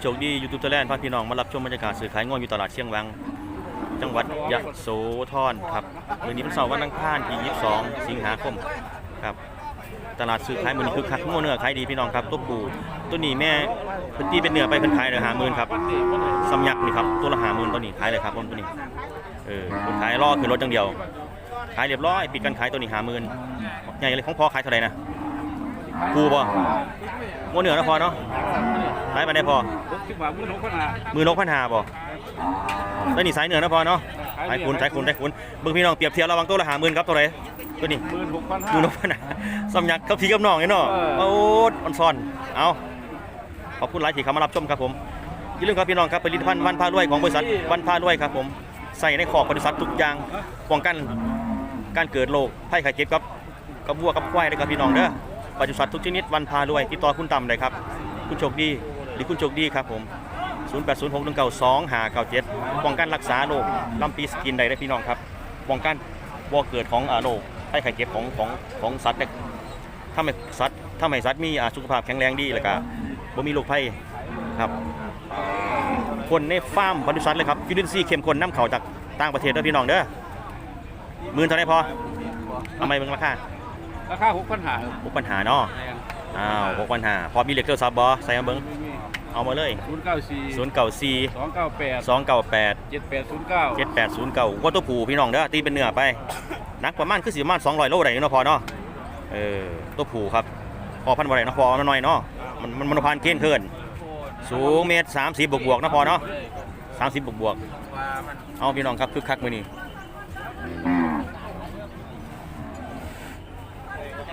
โชคดียูทูบเทอร์แลนด์พาพี่น้องมารับชมบรรยากาศซื้อขายงวอยู่ตลาดเชียงวัง จังหวัดยะโสธรครับวันนี้เป็นเสาร์วันอังคารที่ 22 สิงหาคมครับตลาดซื้อขายมือนี้คือคักงวเนื้อขายดีพี่น้องครับตัวปูตัวนี้แม่พิ่นตีเป็นเนื้อไปเพิ่นขายเลยหาหมื่นครับสำยักนี่ครับตัวละหาหมื่นตัวนี้ขายเลยครับตัวนี้เออคนขายรอคือรถจังเดียว ขายเรียบร้อยปิดการขายตัวนี้หาหมื่นใหญ่เลยของพ่อขายเท่าไหร่นะ ปูบ่งวเนื้อนะพอเนาะขายมาได้พอคิดว่ามือหกพันห้ามือนกพันหาบ่แล้วนี่สายเหนือนะพอเนาะสายคุณสายคุณสายคุณเบิ่งพี่น้องเปรียบเทียบระหวังตัวละหาหมื่นครับตัวไหนตัวนี้หมื่นหกพันห้ามือนกพันหาสำยักกับพี่กับน้องไอ้เนาะเออโอ้ออนซอนเอาขอบคุณหลายที่เข้ามารับชมครับผมอย่าลืมครับพี่น้องครับผลิตภัณฑ์วันพารวยของบริษัทวันพารวยครับผมใส่ในขอบบริษัททุกอย่างป้องกันการเกิดโรคภัยไข้เจ็บกับกับวัวกับควายเลยครับพี่น้องเด้อ ปศุสัตว์ทุกชนิดวันพารวยติดต่อคุณต่ำเลยครับ คุณโชคดีหรือคุณโชคดีครับผม 080612หา97ป้องกันรักษาโรคลำปีสกินใดได้พี่น้องครับป้องกันบ่เกิดของอ่าโรคไข้ไข้เจ็บของของของสัตว์เนี่ยถ้าไม่สัตว์ถ้าไม่สัตว์มีสุขภาพแข็งแรงดีแล้วก็บ่มีโรคภัยครับคนในฟาร์มบริษัทเลยครับยูนินซีเข้มข้นน้ำเข่าจากต่างประเทศด้อพี่น้องเด้อมื่นเท่าไหรพอเอาไหมเบิ่งราคา ราคาหกพันห้าหกปัญหาเนาะอ้าวหกปัญหาพอมีเหล็กเตอร์ซับบอใส่มาเบิ่งเอามาเลยศูนย์เก้าสี่ศูนย์เก่าสี่สองเก้าแปดสองเก่าแปดเจ็ดแปดศูนย์เก้าเจ็ดแปดศูนย์เก่าว่าตัวผูพี่น้องเด้อตีเป็นเนื้อไปหนักประมาณคือสิประมาณสองร้อยโลได้อยู่เนาะพอเนาะเออตัวผูครับพอพันบ่ได้เนาะพอมันน้อยเนาะมันมันมันพันเกณฑ์เกินสูงเมตรสามสิบบวกบวกๆเนาะพอเนาะสามสิบบวกบวกๆเอาพี่น้องครับคึกคักมือนี้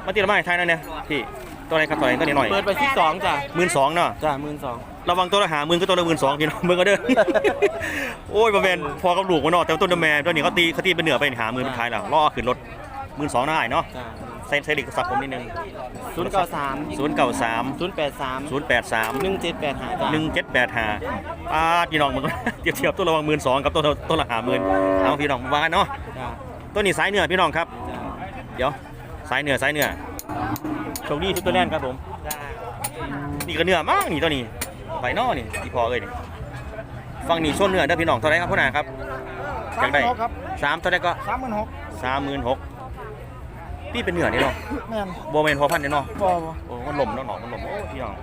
มาตีละไม้ไทยนั่นเนี่ยพี่ตัวไหนครับตัวไหนตัวนี้หน่อยเปิดไปที่สองจ้ะหมื่นสองเนาะจ้ะหมื่นสองระวังตัวละหาหมื่นก็ตัวละหมื่นสองพี่น้องเบิ่งก็เด้อ โอ้ยบ่แม่นพอกับลูกมันเนาะแต่ว่าต้นแม่ตัวนี้เขาตีเขาตีเป็นเหนือไปหาหมื่นเป็นท้ายแล้วล่อขึ้นรถหมื่นสองน่าอายเนาะจ้ะใส่ใส่เหล็กสับผมนิดนึงศูนย์เก้าสามศูนย์เก้าสามศูนย์แปดสามศูนย์แปดสาม หนึ่งเจ็ดแปดห้าจ้ะหนึ่งเจ็ดแปดห้าป้าดพี่น้องมันก็เทียบเทียบตัวระวังหมื่นสองกับตัวตัวละหาหมื่นเอาพี่น้องว่ากันเนาะจ้ะตัวนี้สายเหนือพี่น้องครับ จ้ะ เดี๋ยว สายเหนือสายเหนือโชคดีทุกตัวแล่นครับผมจ้ะนี่ก็เนื้อมากนี่ตัวนี้ไปนอนี่ที่พอเลยนี่ฟังนี่ส่วนเนื้อเด้อพี่น้องเท่าไหรครับพ่อหนาครับอยากได้ครับสามเท่าไหรก็สามหมื่นหกสามหมื่นหกพี่เป็นเนื้อนี่เนาะแม่นโบเมนพอพันนี่เนาะบ่บ่โอ้มันหล่มเนาะหนอมันหล่มโอ้พี่น้อง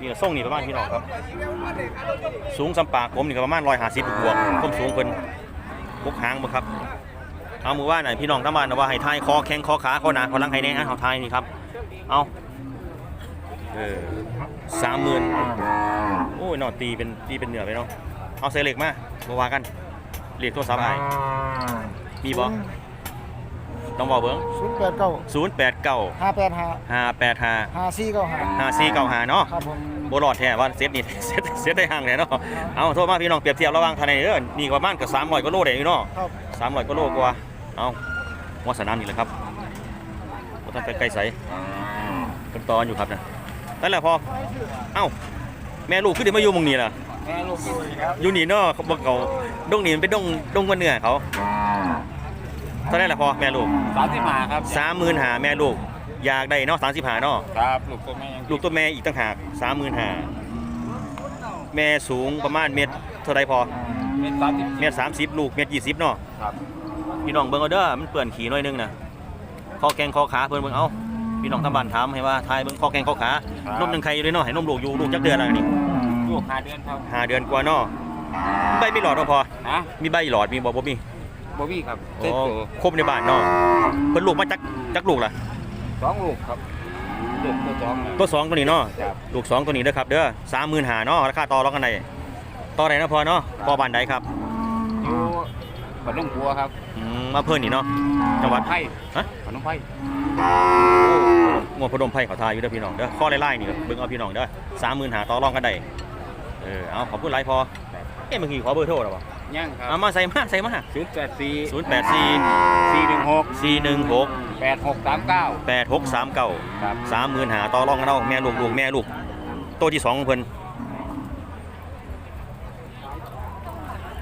นี่ก็ส่งนี่ประมาณพี่น้องครับ สูงสัมปากผมนี่ก็ประมาณร้อยห้าสิบบวกผมสูงเพิ่นพกหางบ่ครับ เอามือว่าไหนพี่น้องทั้งบ้านนะว่าให้ทายคอแข้งคอขาคอหนาคอหลังให้แน่อะเอาทายนี่ครับ เอาเออสามหมื่นโอ้ยเนอตีเป็นตีเป็นเหนือไปเนาะเอาเซเล็กมาบว่ากันเรียกตัวสามไอมีบ่ลองบอกเบิ้งศูนย์แปดเก้าศูนย์แปดเก้าห้าแปดห้าห้าแปดห้าห้าสี่เก้าห้าห้าสี่เก้าห้าเนาะครับผมโบรอดแท้ว่าเซตนี่เซตเซตได้ห่างเลยเนาะเอาโทษมาพี่น้องเปรียบเทียบระหว่างทางไหนเด้อนี่ก็ประมาณกับสามร้อยกิโลได้อยู่เนาะครับสามร้อยกิโลกว่า เอาหัวสนามนี่แหละครับว่าท่านไปไกลใสกันตอนอยู่ครับนะนั่นแหละพอ เอ้า แม่ลูกขึ้นเดี๋ยวมาอยู่หมองนี้ล่ะแม่ลูกครับอยู่นี่เนาะเขาบอกเขาดงนี่มันเป็นดงดงกันเหนือเขาเท่าไหร่ละพอแม่ลูกสามสิบห้าครับสามหมื่นหาแม่ลูกอยากได้เนาะสามสิบหาเนาะครับลูกตัวแม่ยังลูกตัวแม่อีกต่างหากสามหมื่นหาแม่สูงประมาณเมตรเท่าไรพอเป็นสามสิบเมตรสามสิบลูกเมตรยี่สิบเนาะครับ พี่น้องเบิ่งเอาเด้อมันเปื่อนขี่หน่อยนึงนะคอแกงคอขาเพิ่นเบิ่งเอาพี่น้องทางบ้านถามให้ว่าทายเบิ่งคอแกงคอขานมยังไข่อยู่เลยเนาะให้นมลูกอยู่ลูกจักเดือนแล้วนี่ลูกห้าเดือนครับห้าเดือนกว่าเนาะใบมีหลอดบ่พอฮะมีใบหลอดมีบ่บ่มีบอบบี้ครับโอ้เจ็ดตัวครบในบ้านเนาะเพิ่นลูกมาจักจักลูกล่ะสองลูกครับลูกตัวสองน่ะตัวสองตัวนี้เนาะครับลูกสองตัวนี้เด้อครับเด้อสามหมื่นหาเนาะราคาต่อรองกันได้ต่อไหนนะพอเนาะพอบ้านใดครับอยู่ บ้านนุ่งบัวครับอืมมาเพิ่นนี่เนาะจังหวัดไผ่ฮะบ้านนุ่งไผ่งวดพดมไผ่เขาทาอยู่เด้อพี่น้องเด้อข้อไล่ๆนี่เบิ่งเอาพี่น้องเด้อสามหมื่นหาต่อรองกันได้เออเอาขอบคุณหลายพอเอ๊ะเมื่อกี้ขอเบอร์โทรหรอวะย่างครัเอาบมาใส่มาใส่มาศูนย์แปดสี่ศูนย์แปดสี่สี่หนึ่งหกสี่หนึ่งหกแปดหกสามเก้าแปดหกสามเก้าครับสามหมื่นหาต่อรองกันเอาแม่ลูกลูกแม่ลูกตัวที่สองของเพิ่น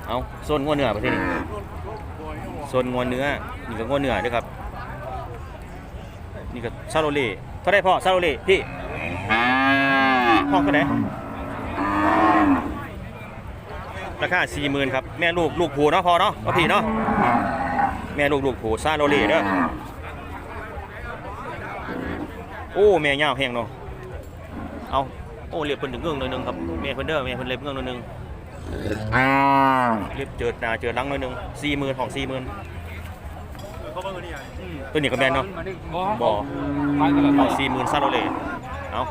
เอาโซนงัวเนื้อประเทศนี้ โซนงัวเนื้อ นี่ก็งัวเนื้อด้วยครับ นี่ก็ซาโรเล่เท่าได้พ่อซาโรเล่พี่ห้องเท่าไหร่ราคาสี่หมื่นครับ แม่ลูกลูกผูเนาะพอเนาะพ่อพี่เนาะแม่ลูกลูกผูซาโรเล่เด้อโอ้แม่ยาวแห้งเนาะเอาโอ้เล็บเพิ่นถึงเงื่องหน่อยหนึงครับแม่เพิ่นเด้อแม่เพิ่นเล็บเงื่องหน่อยหนึง เล็บเจิดหน้าเจิดหลังหน่อยหนึงสี่หมื่นของสี่หมื่นตัวนี้ก็แม่นเนาะบ่ไปกันเลยเอาสี่หมื่นซาโรเล่เอา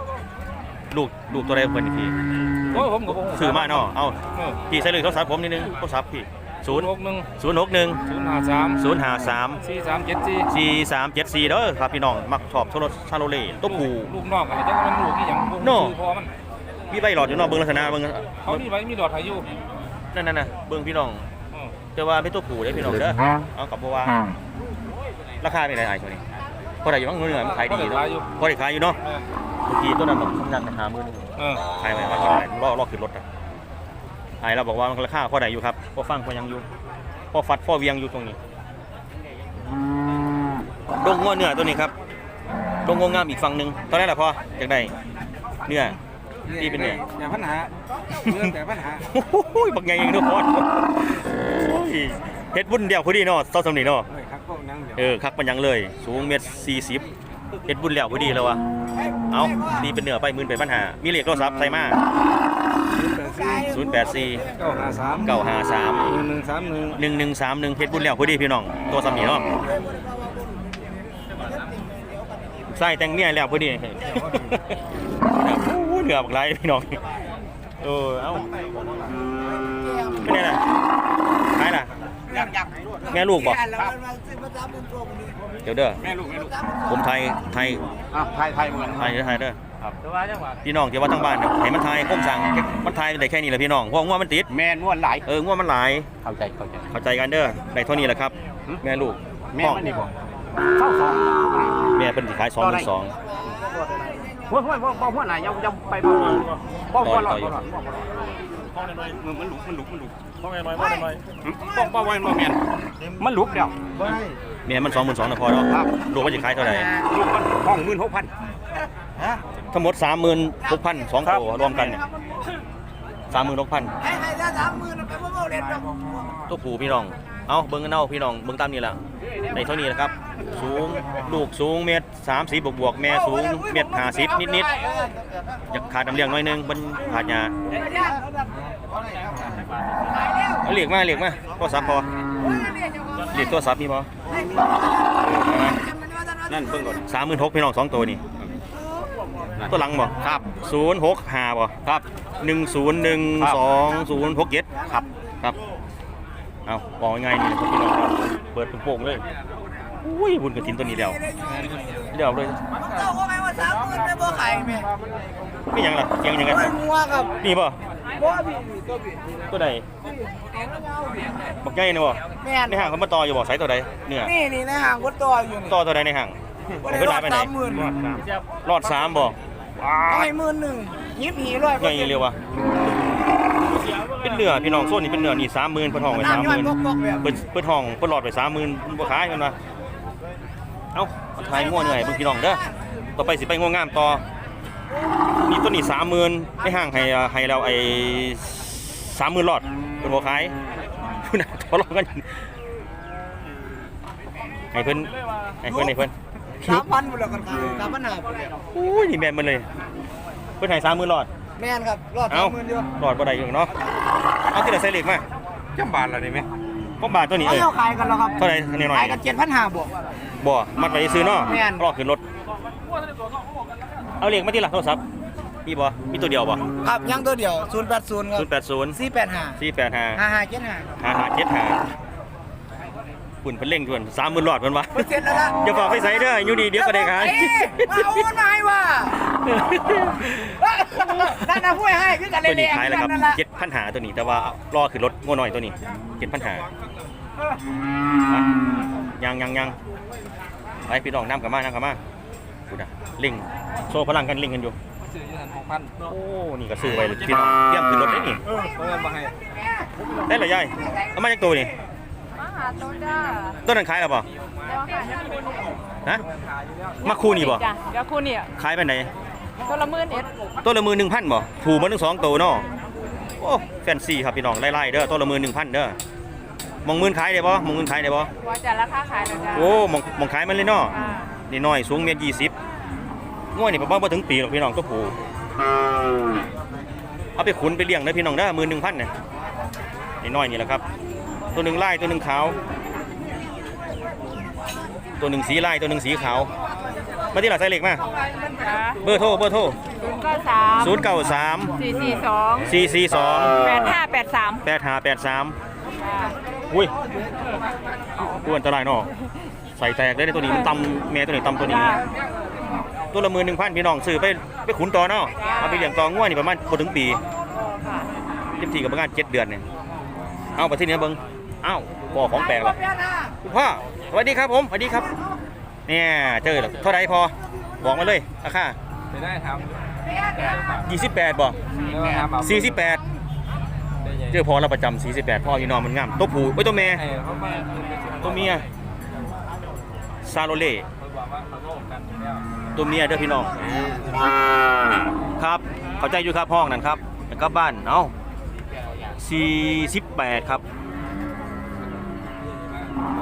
ลูกลูกตัวใดเพิ่นนี่พี่โอ้ยผมกับผมซื้อมาเนาะเอาพี่ใส่เลยโทรศัพท์ผมนิดนึงโทรศัพท์พี่ศูนย์หกหนึ่งศูนย์หกหนึ่งศูนย์ห้าสามศูนย์ห้าสาม สี่สามเจ็ดสี่สี่สามเจ็ดสี่เด้อครับพี่น้อง มักชอบโทรซาโรเล่ตัวผูลูกนอกอะไรจังมันลูกนี่อย่างพวกโน่ชื่อพอมัน มีใบหลอดอยู่เนาะเบิ่งลักษณะเบิ่งเขามีไว้มีดอดไทยอยู่นั่นนั่นน่ะเบิ่งพี่น้องอืมแต่ว่าเป็นตัวผูเด้อพี่น้องเด้อเอากับบ่ว่าราคาเป็นไรไอ้ช่วงนี้พอได้อยู่บ้างเนื้อมันขายดีเนาะพอได้ขายอยู่เนาะเออเมื่อกี้ตัวนั้นแบบคำนักราคามือนึง เออขายไปมาเท่าไหร่รอรอขึ้นรถอะไอ้เราบอกว่ามันราคาพอได้อยู่ครับพอฟังพอยังอยู่พอฟัดพอเวียงอยู่ตรงนี้ดงงัวเนื้อตัวนี้ครับดงงัวงามอีกฝั่งหนึ่งตอนแรกล่ะพออยากได้เนื้อ ที่เป็นเนื้ออย่าปัญหาเรื่องแต่ปัญหาโอ้ยบักใหญ่ยังเด้อพอดโอ้ยเฮ็ดบุญเดียวพอดีเนาะเท่าสำนี้เนาะเฮ้ยครับพวกนั่งเดี๋ยวเออคักปัญญังเลย สูงเมตรสี่สิบเฮ็ดบุญแล้วพอดีแล้ววะเอาดีเป็นเนื้อไปหมื่นไปปัญหา มีเลขโทรศัพท์ใส่มาศูนย์แปดสี่084เก้าห้าสามเก้าห้าสามหนึ่งหนึ่งสามหนึ่งหนึ่งหนึ่งสามหนึ่งเพชรบุญแล้วพอดีพี่น้องตัวสามีเนาะใส่แต่งเมียแล้วพอดีโอ้ เหนือบักไรพี่น้องเออเอ้าไม่ได้ล่ะขายล่ะแม่ลูกบอกเดี๋ยวเด้อแม่ลูกแม่ลูกผมไทยไทยอะไทยไทยเหมือนไทยเด้อไทยเด้อครับแต่ว่าจังหวะพี่น้องที่ว่าทั้งบ้านเนี่ยให้มันไทยก้มสั่งมันไทยได้แค่นี้แหละพี่น้องเพราะว่าง่วงมันติดแม่นวดหลายเออง่วงมันหลายเข้าใจเข้าใจเข้าใจกันเด้อได้เท่านี้แหละครับ แม่ลูกแม่มันนี่บอกเข้าสองแม่เป็นสิขายสองหมื่นสอง หัวหัวหัวหัวหัวไหนยังยังไปบ่บ่บ่หลอดบ่หลอดมันหลุกมันหลุกมันหลุกพ่อแม่น้อยพ่อแม่น้อยบ่บ่ไว้บ่แม่นมันหลุกเดียวไม่แม่มันสองหมื่นสองนะพอเนาะรับลูกมันจะขายเท่าไหร่ลูกมันห้องหมื่นหกพันฮะทั้งหมดสามหมื่นหกพันสองตัวรวมกันเนี่ยสามหมื่นหกพันให้ได้สามหมื่นไปบ่บ่เล่นดอกตัวผูพี่น้อง เอาเบิ้งกันเอาพี่น้อง เบิ้งตามนี้แหละในเท่านี้แหละครับ สูงลูกสูงเมตรสามสิบบวกบวกๆแม่สูงเมตรห้าสิบนิดนิดๆอยากขาดน้ำเลี้ยงหน่อยหนึงมันขาดยาเอาเหลียกมาเหลียกมาโทรศัพท์พอเหลียกโทรศัพท์มีพอเออมานั่นเพิ่งก่อนสามหมื่นหกพี่น้องสองตัวนี่ตัวหลังบ่ครับศูนย์หกห้าบ่ครับหนึ่งศูนย์หนึ่งสองศูนย์หกเจ็ดครับครับเอาบอกง่ายๆนี่นะครับพี่น้องครับเปิดเป็นโป่งเลย อุ้ยบุญกระถินตัวนี้เดียวเดียวเลยเจ้าว่าไงว่าสามหมื่นไปบ่ขายแม่ไม่ยังล่ะยังยังไงไม่งัวครับนี่บ่บ่พี่ตัวพี่ตัวใดบอกง่ายนะบ่แม่นในห้างเขามาต่ออยู่บ่ไซส์ตัวใดเนี่ยนี่นี่ในห้างวัดตัวอยู่นี่ต่อตัวใดในห้างบ่ไหนได้เพิ่นรอหาดไปไหนสามหมื่นรอดสามบ่ให้หมื่นหนึ่งยิบหีร้อยง่ายเร็ววะเป็นเนื้อพี่น้องโซนนี่เป็นเนื้อนี่สามหมื่นเพิ่นห้องไว้สามหน้ำย้อนมื่นพวกๆแบบเปิดเปิดห้องเปิดหลอดไปสามหมื่นบ่ขายกันวะ เอ้ามาถ่ายง่วเหนื่อยเบิ่งพี่น้องเด้อต่อไปสิไปง่วงามต่อนี่ตัวนี้สามหมื่นในห้างให้อ่าให้เราไอ้สามหมื่นหลอดเป็นบ่ขายคุณน่ะทะเลาะกันอยู่ให้เพิ่นให้เพิ่นให้เพิ่นสามพันหมดแล้วกันครับสามพันห้าโอ้ยนี่แม่นมันเลย เพิ่นให้สามหมื่นหลอดแม่นครับรอดสาเอ้ามหมื่นเดียวหลอดบ่ได้อยู่เนาะเอาที่ละใส่เหล็กมาจำบานแล้วนี่ไหมก็บาทตัวนี้เอาเอ้ยเจ้าขายกันแล้วครับเท่าไหร่นิดหน่อยขายกันเจ็ดพันห้าบวก บ่มัดไว้ซื้อเนาะแม่น รอขึ้นรถ เอาเหล็กมาที่หลักโทรศัพท์มีบ่มีตัวเดียวบ่ครับยังตัวเดียวศูนย์แปดศูนย์ครับ 080สี่แปดห้า485ห้าห้าเจ็ดห้าหาหาเจ็ดหาปุ่นเพิ่นเร่งด่วนสามหมื่นหลอดเพิ่นวะเปอร์เซ็นต์แล้วล่ะอย่าฝากไปใส่เด้ออยู่ดีเดี๋ยวก็ได้ขายเอ้มาเอามันมาให้ว่านั่นนะพูดให้คือกันเลยตัวนี้ขายแล้วครับนั่นแหละเจ็ดพันหาตัวนี้แต่ว่ารอขึ้นรถโง่หน่อยตัวนี้เจ็ดพันหายังยังยัง ไปพี่น้องน้ำกลับมาน้ำกลับมาพูดอะเร่งโซ่พลังกันเร่งกันอยู่ซื้ออยู่ทันหกพันโอ้ นี่ก็ซื้อไว้เลยพี่น้องเตรียมขึ้นรถได้นี่เออเพิ่นมาให้ได้เหรอยายเอามาจากตัวนี่มาหาโตจ้าตัวนั้นขายแล้วป่ะเดี๋ยวขายให้คุณฮะมาคู่นี่ป่ะจ้ะเดี๋ยวคุณเนี่ยขายไปไหนคนละหมื่นเอ็ดตัวละมือหนึ่งพันบ่ถูกมาทั้งสองตัวเนาะโอ้แฟนซีครับพี่น้องไล่ๆเด้อตัวละหมื่นหนึ่งพันเด้อ มองหมื่นขายได้บ่มองหมื่นขายได้บ่ว่าจะราคาขายแล้วจ้าโอ้มองมองขายมันเลยเนาะอ่านี่น้อยสูงเมตรยี่สิบง่วยนี่ประมาณบ่ถึงปีหรอกพี่น้องตัวผู้เอาไปขุนไปเลี้ยงเด้อพี่น้องเด้อหมื่นหนึ่งพันเนี่ยนี่น้อยนี่แหละครับ ตัวหนึ่งลายตัวหนึ่งขาว ตัวหนึ่งสีลายตัวหนึ่งสีขาว มาที่หลักไซเล็กมา จ้าเบอร์โทรเบอร์โทรศูนย์เก้าสามศูนย์เก้าสามสี่สี่สองสี่สี่สองแปดห้าแปดสามแปดห้าแปดสาม จ้า อุ้ยอ้วนตรายเนาะใส่แตกได้ในตัวนี้มันตำแม่ตัวนี้ตำตัวนี้ ตัวละหมื่นหนึ่งพันพี่น้องซื้อไปไปขุนต่อเนาะเอาไปเลี้ยงต่อง่วนี่ประมาณบ่ถึงปีค่ะเต็มที่กับประมาณเจ็ดเดือนเนี่ยเอาไปที่นี้เบิ้งเอ้าพ่อของแปลกว่ะคุณพ่อสวัสดีครับผมสวัสดีครับเนี่ยเจอแล้วเท่าไรพอบอกมาเลยราคาไปได้ครับยี่สิบแปดบ่ได้ครับสี่สิบแปด เจอพอเราประจำสี่สิบแปดพ่ออยู่นอนมันงามตัวผู้ไว้ยตัวแม่เขามาตัวเมียซาโรเล่เขาบอกว่าเขาโลกกันแล้วตัวเมียเด้อพี่น้องครับเข้าใจอยู่ครับห้องนั่นครับแล้วก็บ้านเอ้า48 ครับ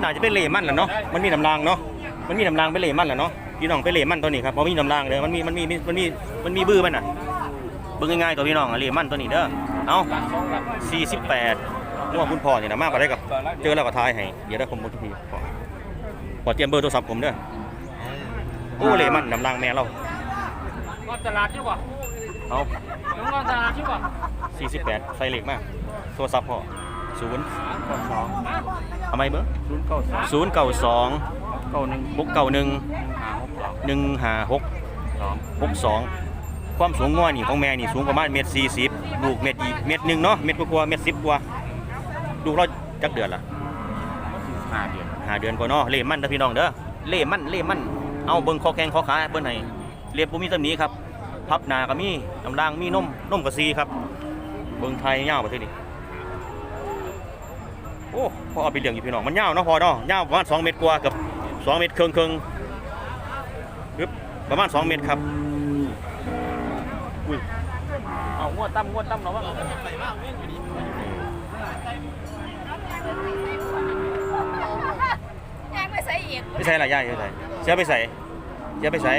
น่าจะเป็นเลมันแหละเนาะมันมีน้ำรางเนาะมันมีน้ำรางเป็นเลมันแหละเนาะพี่น้องเป็นเลมันตัวนี้ครับเพราะมีน้ำรางเลยมันมีมันมีมันมีมันมีบื้อมันน่ะเบิ่งง่ายๆตัวพี่น้องอะเลมันตัวนี้เด้อ เอ้า48นึกว่าคุณพ่อนี่นะมากกว่าได้กับเจอแล้วก็ทายให้เดี๋ยวได้ผมบอกทุกทีขอขอเตรียมเบอร์โทรศัพท์ผมเด้อโอ้เลมันน้ำรางแม่เราก็ตลาดที่ว่าเอาน้องก็ตลาดที่ว่า48ใส่เหล็กมาก โทรศัพท์พ่อศูนย์สองทำไมเบอร์ศูนย์เก้าสามศูนย์เก้าสองเก้าหนึ่งหกเก้าหนึ่งห้าหกสองหนึ่งห้าหกสองหกสอง ความสูงง่อยนี่ของแม่นี่สูงประมาณเมตรสี่สิบลูกเมตรอีเมตรหนึ่งเนาะเมตรกว่าๆเมตรสิบกว่าลูกเราจักเดือนละห้าเดือนหาเดือนกว่าเนาะเล่มันเด้อพี่น้องเด้อเล่มันเล่มันเอาเบิ่งคอแข้งคอขาเบิ่งให้เรียบบ่มีตำหนิครับพับหน้าก็มีน้ำรางมีนมนมกระซีครับ เบิ่งไทยยาวประเทศนี้โอ้พอเอาไปเลี้ยงอยู่พี่น้องมันยาวเนาะพอเนาะยาวประมาณ2เมตรกว่าเกับ2เมตรครึ่งครึ่งๆปึ๊บประมาณ2เมตรครับ งวดตั้มงวดตั้มเนาะว่ายังไม่ใส่อีกไปใส่ละยายไปใส่เสียไปใส่เสียไปใส่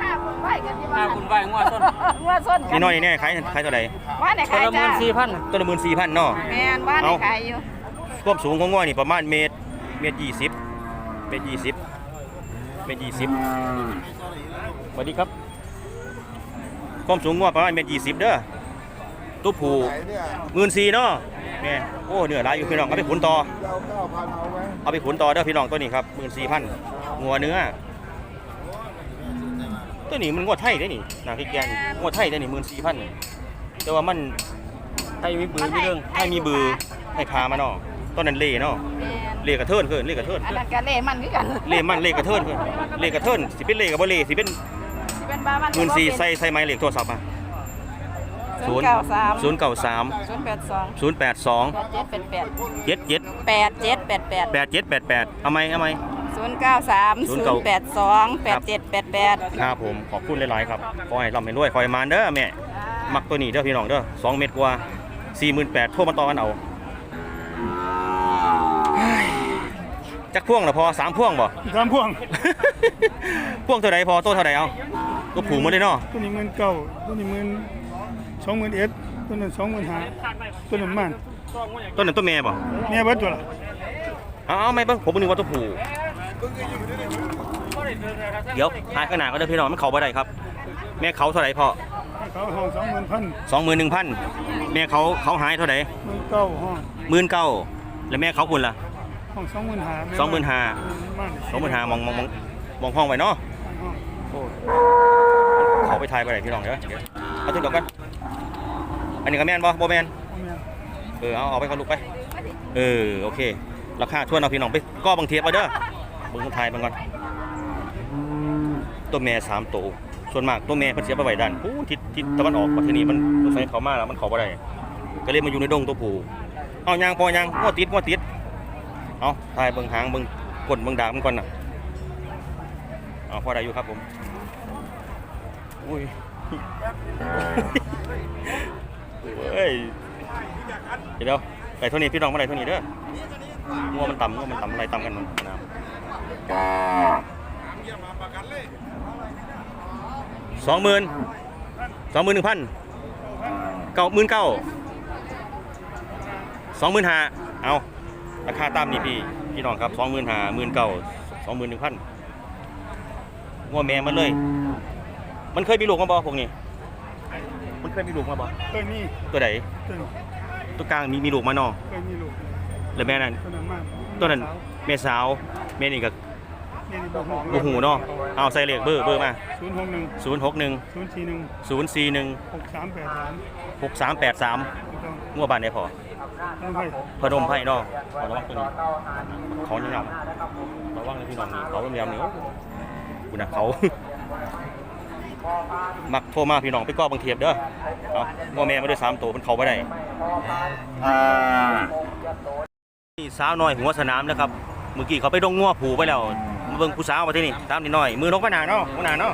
ห้าคนไหวกันที่ถ้าบ้านคุณไหวงวดต้นว่าส้นกันี่น้อยนี่แน่ขายขายเท่าไหร่ว่าไหนคนขายละหมื่จ้านสี่พันต้นละหมื่นสี่พันเนาะแมนว่าไหนเอาขายอยู่ความสูงของง้อนี่ประมาณเมตรเมตรยี่สิบเมตรยี่สิบเมตรยี่สิบสวัสดีครับ ความสูงง้อประมาณเมตรยี่สิบเด้อตัวผู้หมื่นสี่เนาะแม่โอ้เหนือหลายอยู่พี่น้องเอาไปขุนต่อเอาไปขุนต่อเด้อพี่น้องตัวนี้ครับหมื่นสี่พันงัวเนื้อตัวนี้มันงัวไทยได้นี่นาคิกแกนงัวไทยได้นี่หมื่นสี่พันแต่ว่ามันให้มีบือมีเรื่องให้มีบือให้พามาเนาะต้นนั้นเล่เนาะแมนเล่กระเทินขึ้นเล่กระเทินอันขึ้นนั้นก็เล่มันคือกันเล่มันเล่กระเทินขึ้นเล่กระเทินสิเป็นเล่กับบ่เล่สิเป็นสิเป็น บ้ามันหมื่นสี่ใส่ใส่ไม้เหล็กโทรศัพท์มาศูนย์เก้าสามศูนย์เก้าสามศูนย์แปดสองศูนย์แปดสองแปดเจ็ดแปดเจ็ดเจ็ดแปดเจ็ดแปดแปดแปดเจ็ดแปดแปดเอาไหมเอาไหมศูนย์เก้าสามศูนย์แปดสองแปดเจ็ดแปดแปดครับผมขอบคุณหลายๆครับขอให้ร่ำให้รวยขอให้มานเด้อแม่มักตัวนี้เด้อพี่น้องเด้อสองเม็ดกว่าสี่หมื่นแปดโทรมาต่อกันเอาเฮ้ยจักพ่วงเหรอพอสามพ่วงบ่สามพวง พ่วงเท่าไหร่พอโตเท่าไหร่เอา ก็ผูกหมาเลยเนาะตัวนี้หมื่นเก้าตัวนี้หมื่นสองหมื่นเอ็ดตัวนั้นสองหมื่นห้าตัวนั้นมันต้นนั้นตัวแม่บ่แม่เบิดตัวละเอาเอาไม่เบิ่งผมบ่นึกว่าตัวผูเดี๋ยวหายข้างหน้าก็ได้อพี่น้องมันเข้าบ่ได้ครับ แม่เขาเท่าไหร่พ่อให้เขาห้องสองหมื่นพันสองหมื่นหนึ่งพันแม่เขาเขาหายเท่าไหร่หมื่นเก้าห้องหมื่นเก้าแล้วแม่เขาคุณล่ะห้องสองหมื่นห้าสองหมื่นห้ามันสองหมื่นห้ามองมองมองมองห้องไว้เนาะห้อง เขาไปทายไปไหนพี่น้องเดี๋ยวเดี๋ยวเอาทุนดอกกันอันนี้ก็แม่นบ่บ่แม่นเอาแม่เออเอาเอาไปเขาลูกไป เออโอเคราคาชวนเอาพี่น้องไปก็บางเทียบมาเด้อเบิ่งทายมันก่อนตัวแม่สามตัวส่วนมากตัวแม่เพิ่นเสียไปไว้ด้านปูทิศทิศตะวันออกประเทศนี้มันสงสัยเขามาแล้วมันเข้าบ่ได้ก็เลยมาอยู่ในดงตัวผู้เอายางพอยางงัวติดงัวติดเอาทายเบิ่งหางเบิ่งก้นเบิ่งดากมันก่อนน่ะเอาพอได้อยู่ครับผม อุ้ยเฮ้ยเดี๋ยวไปเท่านี้พี่น้องมาไหนเท่านี้เด้องัวมันต่ำงัวมันต่ำอะไรต่ำกันมันนะสองหมื่นสองหมื่นหนึ่งพันเก้าหมื่นเก้าสองหมื่นห้าเอาราคาตามนี่พี่พี่น้องครับสองหมื่นห้าหมื่นเก้าสองหมื่นหนึ่งพันงัวแม่มันเลย มันเคยมีลูกมาบ่พวกนี้ มันเคยมีลูกมาบ่เคยมีตัวไหนตัวนี้ตัวกลางมีมีลูกมาเนาะเคยมีลูกแล้วแม่นั่นตัวนั้นมากตัวนั้นแม่สาวแม่นี่ก็นี่นี่บอกบ่หูเนาะเอาใส่เลขเบอร์เบอร์มาศูนย์หกหนึ่ง061 ศูนย์สี่หนึ่ง041 หกสามแปดสาม6383ถูกต้องงัวบ้านได้พอ ต้องให้พนมไผ่เนาะขอระวังตัวนี้เขานี่นำระวังเลยพี่น้องนี่เขาเริ่มยำนี่โอ้กูนะเขา มักโทรมาพี่น้องไปก้อบางเทียบเด้อเอางัวแม่มาด้วยสามตัวมันเขาบ่ได้นี่สาวน้อยหัวสนามแล้วครับเมื่อกี้เขาไปดงงัวผูไปแล้วมาเบิ่งผู้สาวมาที่นี่ตามนิดหน่อย มือนกพนาเนาะพนาเนาะ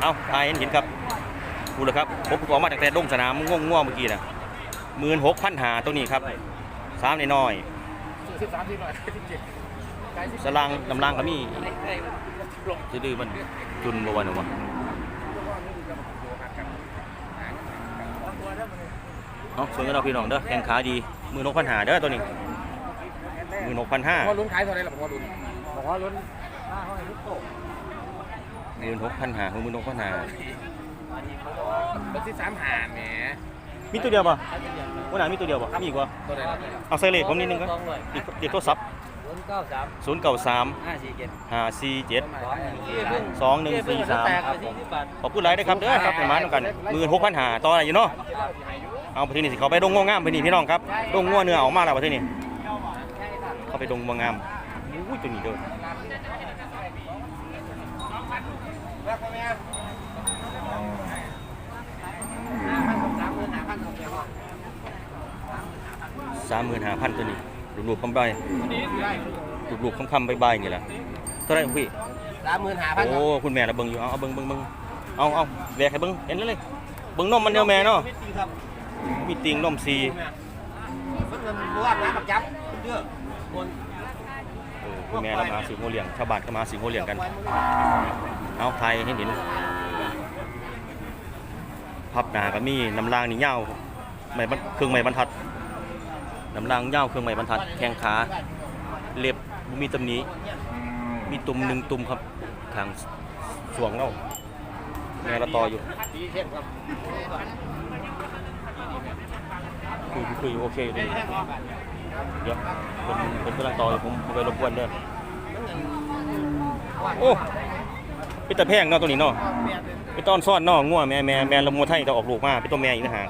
เอาทายเห็นเห็นครับดูเลยครับผมออกมาตั้งแต่ดงสนามง่วงง่วงเมื่อกี้นะหมื่นหกพันหาตัวนี้ครับสามนิดหน่อยสลังลำลังก็มีจะดื้อมันจุนบวันหรอวะ เอาส่วนกันเราพี่น้องเด้อแข่งขาดีมือนกพันหาเด้อตัวนี้มือนกพันห้าพอลุ้นขายเท่าไหร่ล่ะพอลุ้นบอกว่าลุ้นหมื่นหกพันหาหมื่นหกพันหาเป็นที่สามหาแหมมีตัวเดียวป่ะวันไหนมีตัวเดียวป่ะมีอีกวะตัวไหนล่ะเอาใส่เลขผมนิดนึงครับเด็กเด็กโทรศัพท์ศูนย์เก้าสามห้าสี่เจ็ดสองหนึ่งสี่สามขอบคุณหลายนะครับเด้อครับเป็นมาด้วยกันหมื่นหกพันหาต่ออะไรอยู่เนาะ เอาไปที่นี่สิเขาไปดงง่วงงามไปนี่พี่น้องครับดงง่วงเนื้อออกมาแล้วไปที่นี่เขาไปดงง่วงงามอุ้ยตัวนี้เด้อสามหมื่นห้าพันตัวนี้รูปๆคำใบรูปๆคำคำใบๆนี่แหละเท่าไหรพี่สามหมื่นห้าพันโอ้คุณแม่ละเบิ่งอยู่เอาเอาเบิ่งเบิ่งเบิ่งเอาเอาแวกให้เบิ่งเห็นเลยเลยเบิ่งนมมันเดียวแม่เนาะ มีติ่งนมสีมันรวมนะปักจับเยอะบนเออคุณแม่เรามาสิงโหเลี้ยงชาวบ้านก็มาสิงโหเลี้ยงกัน เอาไทยให้เห็นพับหนาก็มีน้ำรางนี่ยาวไม้บรรเครื่องไม้บรรทัดน้ำรางยาวเครื่องไม้บรรทัด แข้งขาเล็บบ่มีตำหนี้ มีตุ่มหนึ่งตุ่มครับทางสวงเราแม่ละต่ออยู่คุ ยคุยโอเคอยู่ดีเดี๋ยวเป็นเป็นกำลังต่ออยู่ผมผมไปรบกวนเด้อโอ้เป็นตะแพงเนาะตัวนี้เนาะเป็นต้อนซ่อนเนาะงัวแม่แม่แม่ละมัวไทยจะออกลูกมาเป็นตัวแม่อีกนะฮะ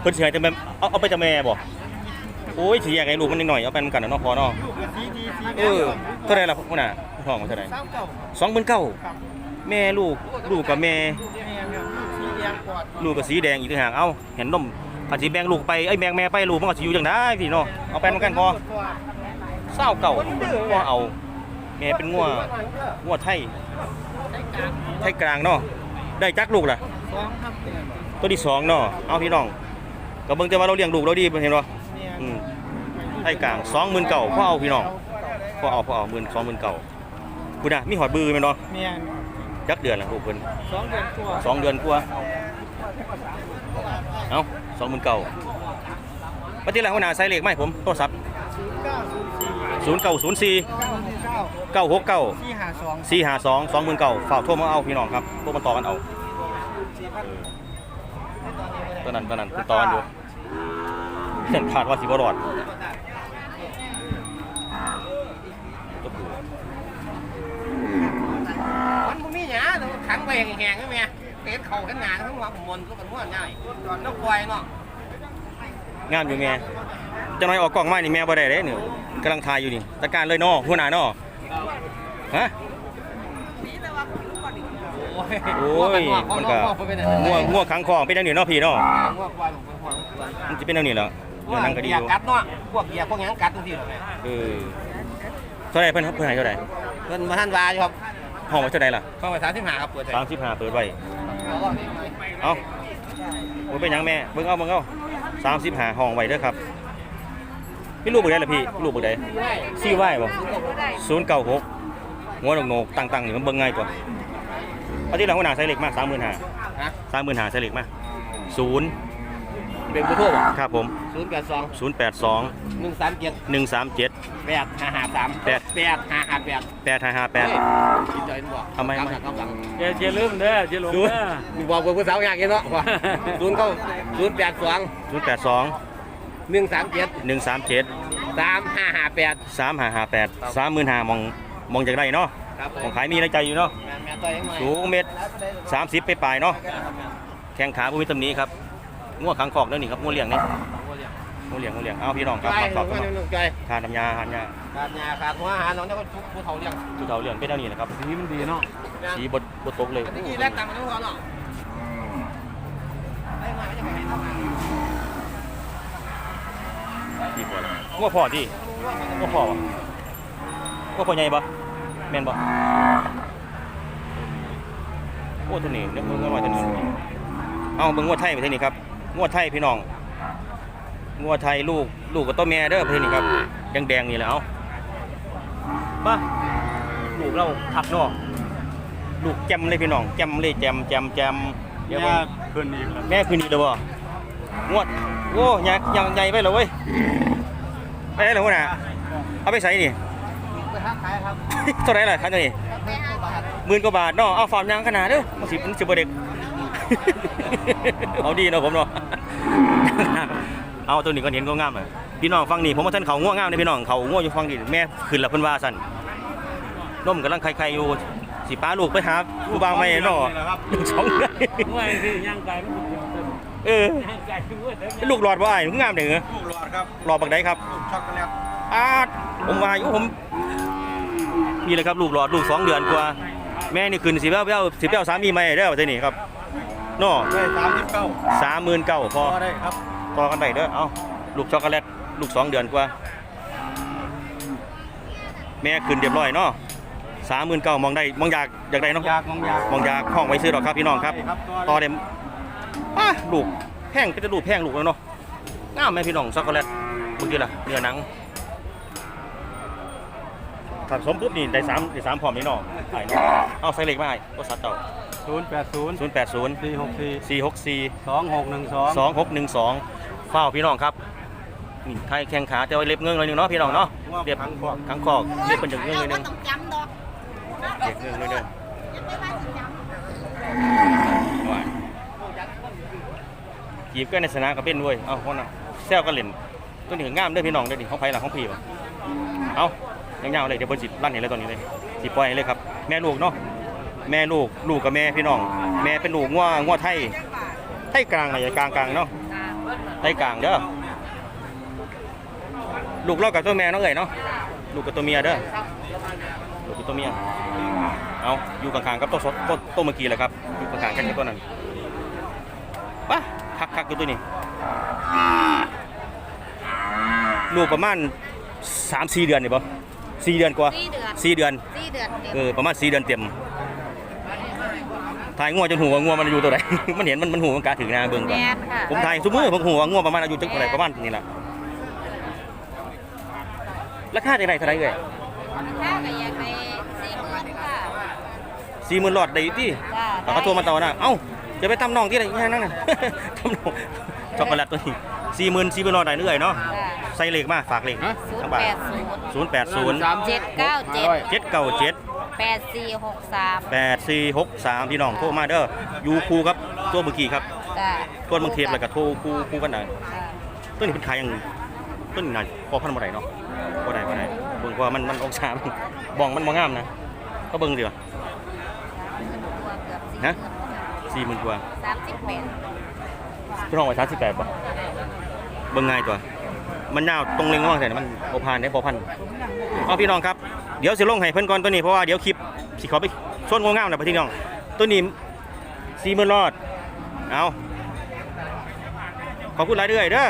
เพิ่นสิให้แต่แม่เอาเอาไปแต่แม่บ่ โอ้ยสิแยกให้ลูกมันนิดหน่อยเอาไปนำกันนะเนาะพอเนาะเออเท่าไหรล่ะพ่อน่ะท้องมันเท่าไหร่สองหมื่นเก้าแม่ลูกลูกกับแม่ลูกกับสีแดงอีกต่างหากเอ้าเห็นนมอาจสิแบ่งลูกไปไอ้ยแบ่งแม่ไปลูกมันก็สิอยู่จังได้พี่เนาะเอาไปนำกันพอเศร้าเก่าพอเอา แม่เป็นงัวงัวไทยไทยกลางเนาะได้จักลูกล่ะตัวที่สองเนาะเอาพี่น้องก็เบิ่งแต่ว่าเราเลี้ยงลูกเราดีเห็นบ่อืมไทยกลางสองหมื่นเก่าพ่อเอาพี่น้องพ่อเอาพ่อเอาหมื่นสองหมื่นเก่าคุณน่ะมีหอดบือไหมเนาะเมียนจักเดือนละลูกเพิ่นสองเดือนตัวสองเดือนกว่าเอาสองหมื่นเก่าปฏิแล้วหัวหน้าใส่เลขไหมาให้ผมโทรศัพท์ศูนย์เก้าศูนย์สี่ศูนย์เก้าศูนย์สี่เก้าเก้าหกเก้าสี่ห้าสองสี่ห้าสองสองหมื่นเก่าฝากโทรมาเอาพี่น้องครับพวกมันต่อกันเอาตอนนั้นตอนนั้นคือตอนอยู่เส้นขาดว่าสิบรอด ขังไปแหงๆใช่ไหมเต็นเข่าขึ้นหนาทั้งหัวผมมนก็เป็นหัวง่ายตอนนกควายเนาะงามอยู่แม่จะน้อยออกกล้องมานี่แม่บ่ได้เด้นี่กำลังถ่ายอยู่นี่ตะการเลยนาะหัวหน้านาะฮะโอ้ยมันก็ง่วงง่วงขังคองเป็นจังนี้เนาะพี่เนาะมันจะเป็นแนวนี้เหรอเรื่องนั้นก็ดีอยู่กัดเนาะพวกเกียร์พวกยังกัดทุกทีเลยเออเท่าไหรเพิ่นเพิ่นให้เท่าไหรเพิ่นมาท่านวาอยู่ครับ ห้องไว้เท่าไหรล่ะเข้าไปสามสิบห้าครับเปิดใจสามสิบห้าเปิดไว้เอาบ่เป็นหยังแม่เบิ่งเอาเบิ่งเอาสามสิบห้าห้องไว้เด้อครับพี่ลูกเบ่ได้ล่ะพี่ลูกเบ่ได้ซี่ไหว้บ่ศูนย์เก้าหกหัวโหนกๆตั้งๆนี่มันเบิ่งง่ายกว่าเอาที่หลังหัวหน้าใส่เหล็กมาสามหมื่นห้าฮะสามหมื่นห้าใส่เหล็กมาศูนย์เป็นผู้โทษครับผมศูนย์แปดสองศูนย์แปดสองหนึ่งสามเจ็ดหนึ่งสามเจ็ด แปดห้าห้าสามแปด แปดห้าห้าแปดแปดห้าห้าแปดกินใจนึกว่าทำไมกำลังกำลังอย่าอย่าลืมเด้ออย่าหลงเด้อ มึงบอกว่าผู้สาวอยากกินเนาะว่าศูนย์เก้าศูนย์แปดสองศูนย์แปดสองหนึ่งสามเจ็ดหนึ่งสามเจ็ดสามห้าห้าแปดสามห้าห้าแปดสามหมื่นห้ามองมองจากไรเนาะครับผมของขายมีในใจอยู่เนาะแม่แม่ตัวยังไงสูงเมตรสามสิบไปปลายๆเนาะแข้งขาผู้มีตำหนี้ครับง่วขังคอกแล้วนี่ครับง่วเลี้ยงนี่ง่ว เลี้ยงง่วเลี้ยงเอาพี่น้องครับใจมาสอบหกันนุ่เนาะมใจทานน้ำยาทานยาขาดยาขาดหัวอาหารน้องเนี่ยก็ผู้เฒ่าเลี้ยงทุเทาเลี้ยงเป็นเท่านี้นะครับสีมันดีเนาะสีบดบดตกเลยตะกี้แรกตังค์มันต้องพอเนาะไอ้มาไม่จะไปไหนเท่าไหร่ที่พอแล้วง่วพอที่ง่วพอวะง่วพอใหญ่ปะแม่นปะโอ้ตัวนี้เดี๋ยวเบิ่งกันว่าตัวนี้เอาเบิ่งงวดไทยไปที่นี่ครับงวดไทยพี่น้อง งวดไทยลูกลูกกับตัวแม่เด้อไปที่นี่ครับแดงๆนี่แหละเอามาลูกเราทักเนาะลูกแจมเลยพี่น้องแจมเลยแจมแจมแจมเดี๋ยวเบิ่งขึ้นอีกแล้วแม่คืนนี้เลยบ่งวดโอ้ยยังยังใหญ่ไปเลยเว้ยไปได้เหรอวะน่ะเอาไปใส่นี่ไปห้างขายครับเท่าไหรล่ะคันนี้หมื่นกว่าบาทเนาะเอาฝากยางขนาดเด้อมาสิมันสิบ่เด็กเอาดีเนาะผมเนาะ เอาตัวนี้ก็เห็นก็งามอะพี่น้องฟังนี่ผมว่าท่านเขาง่วงงามเลยพี่น้องเขาง่วงอยู่ฟังนี่แม่ขึ้นแล้วเพิ่นว่าสั่นนมกำลังไข่ๆอยู่สิป้าลูกไปหาผู้บ่าวใหม่เนาะลูกสองเดือนง่ายสิย่างไก่มันเป็นเออย่างไก่คือว่าเด้อเป็นลูกหลอดว่าไอ้งามเด้อลูกหลอดครับหลอดบักไดครับลูกช็อกโกแลตอาดผมว่าอยู่ผมนี่แหละครับลูกหลอดลูกสองเดือนกว่า แม่นี่ขึ้นสิบเป้าเป้าสิบเป้าสามีใหม่เด้อประเทศนี้ครับเนาะได้สามสิบเก้าสามหมื่นเก้าพอพอได้ครับ ต่อกันได้เด้อเอาลูกช็อกโกแลตลูกสองเดือนกว่า แม่ขึ้นเรียบร้อยเนาะสามหมื่นเก้ามองได้มองอยากอยากได้เนาะอยากมองอยากมองอยากห้องไว้ซื้อหรอครับพี่น้องครับต่อเดมป้าลูกแพงก็จะดูแพงลูกแล้วเนาะงามไม่พี่น้องช็อกโกแลตเมื่อกี้ล่ะเนื้อหนังผสมปุ๊บนี่ได้สามได้สามพร้อมนี่เนาะไอ้เอาใส่เหล็กมาไอ้ก็สัตว์เต่าศูนย์แปดศูนย์ศูนย์แปดศูนย์สี่หกสี่สี่หกสี่สองหกหนึ่งสองสองหกหนึ่งสอง เฝ้าพี่น้องครับนี่ไทยแข้งขาแต่ว่าเล็บเงื้องเลยหนึงเนาะพี่น้องเนาะเล็บขังคอกเล็บเป็นอย่างเงื้องเลยหนึงต้องจำดอกเล็บเงื้องเลยหนึงยังไม่ว่าสิจำว่าจีบกันในสนามก็เป็นด้วยเอาคนน่ะแซวกันเล่นตัวนี้ก็งามเด้อพี่น้องเด้อดิเขาไผล่ะของพี่บ่เอายังยาวเลยเดี๋ยวเพิ่นสิลั่นให้เลยตอนนี้เลยสิปล่อยให้เลยครับ แม่ลูกเนาะแม่ลูกลูกกับแม่พี่น้อง แม่เป็นลูกงัวงัวไทยไทยกลางอะไรกลางกลางๆเนาะ ไทยกลางเด้อลูกเรากับตัวแม่เนาะเอ้ยเนาะลูกกับตัวเมียเด้อลูกกับตัวเมียเอาอยู่ข้างๆกับตัวสดตัวตัวเมื่อกี้แหละครับอยู่ข้างๆกันกับตัวนั้นปะคักคักๆอยู่ตัวนี้ลูกประมาณสามสี่เดือนนี่ปะสี่เดือนกว่าสี่เดือนสี่เดือนสี่เดือนเต็มเออประมาณสี่เดือนเต็ม ถ่ายงัวจนหัวงัวมันอายุตัวไหน มันเห็นมันมันหัวมันกาถึงหนาเบิ่งก่อนแม่นค่ะ ผมถ่ายซุมือผมหัวงัวประมาณอายุจักเท่าไหร่ประมาณนี้แหละราคาจะได้เท่าไหร่เอ่ยถ้าก็อยากไปสี่หมื่นค่ะสี่หมื่นหลอดได้อยู่ที่จ้าเขาก็โทรมาต่อนะเอ้าจะไปตำน้องที่ไหนแค่นั้นน่ะตำน้องช็อกโกแลตตัวนี้สี่หมื่นสี่หมื่นหลอดได้เรื่อยเนาะจ้าใส่เลขมาฝากเลขศูนทั้งย์บาทแปดศูนย์ ศูนย์แปดศูนย์ เจ็ดเก้าเจ็ด เจ็ดเก้าเจ็ด แปดสี่หกสามแปดสี่หกสามพี่น้องโทรมาเด้ออยู่คูครับตัวเมื่อกี้ครับจ้าต้นบางเทียบแล้วก็โทรคู่คู่กันได้จ้าต้นนี้เป็นขายยังต้นนี้น่าพอพันบ่ได้เนาะบ่ได้บ่ได้เบิ่งว่ามันมันองศามันบ้องมันบ่งามนะก็เบิ่งดีกว่าตัวเกือบสี่ฮะ สี่หมื่นกว่าสามสิบแปดพี่น้องไว้สามสิบแปดป่ะเบิ่งง่ายตัว มันยาวตรงเล็งว่างแต่มันโอพานได้พอพันเอาพี่น้องครับ เดี๋ยวสิลงให้เพิ่นก่อนตัวนี้เพราะว่าเดี๋ยวคลิปสิขอไปส่วนงงามนะพี่น้อง ตัวนี้ซีเมื่นรอด เอาขอบคุณหลายเดือเด้อ